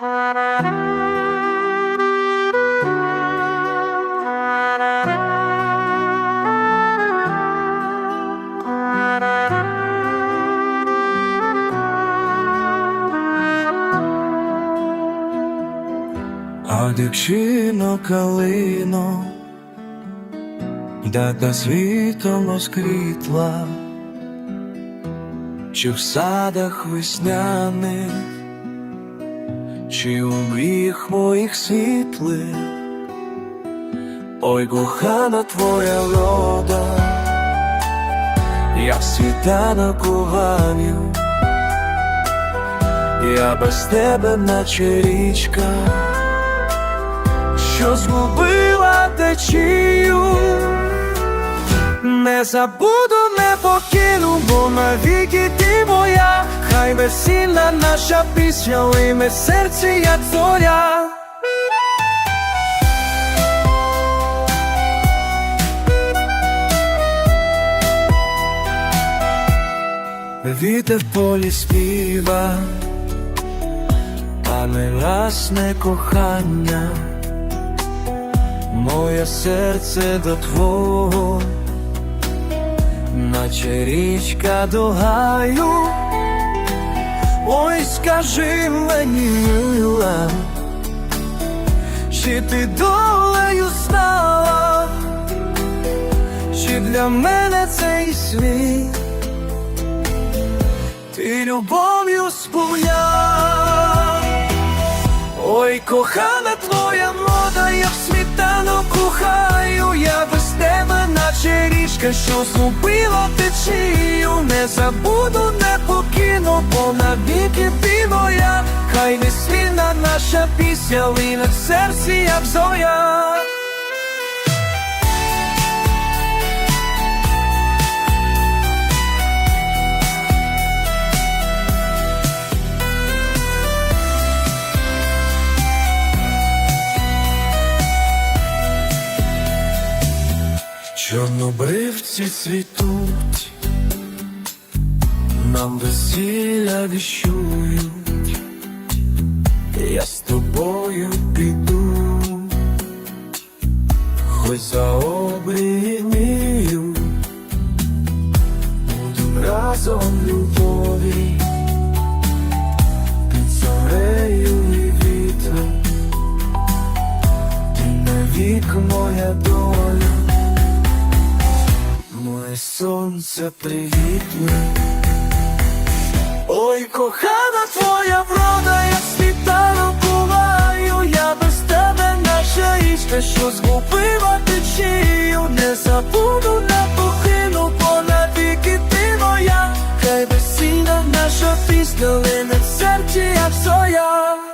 А дівчино калино, дата світом розквітла, чи в садах весняних, у мріях моїх світлих, ой, кохана твоя рода, я світанок уганю, я без тебе, наче річка що згубила течію, не забуду, покину, бо навіки ти моя, хай весільна наша пісня, лине серці, як зоря. Вітер в полі співа, та не раз не кохання, моє серце до твого, наче річка до гаю. Ой, скажи мені, мила, чи ти долею стала, чи для мене цей світ ти любов'ю сповняв. Ой, кохана твоя мода, я в світанок річка, що згубила течію, не забуду, не покину, бо навіки ти моя, хай не наша пісня, лине в серці, як зоря. Чорнобривці цвітуть, нам весілля віщують, я з тобою піду, хоч за обрій мію, будем разом любові, під зорею і вітром, ти навік моя доля. Сонце привітне, ой, кохана твоя врода, я світанок буваю, я без тебе наша річка, що згубила течію, не забуду, не покину, бо навіки ти моя, хай весільна наша пісня, лине в серці, як соя.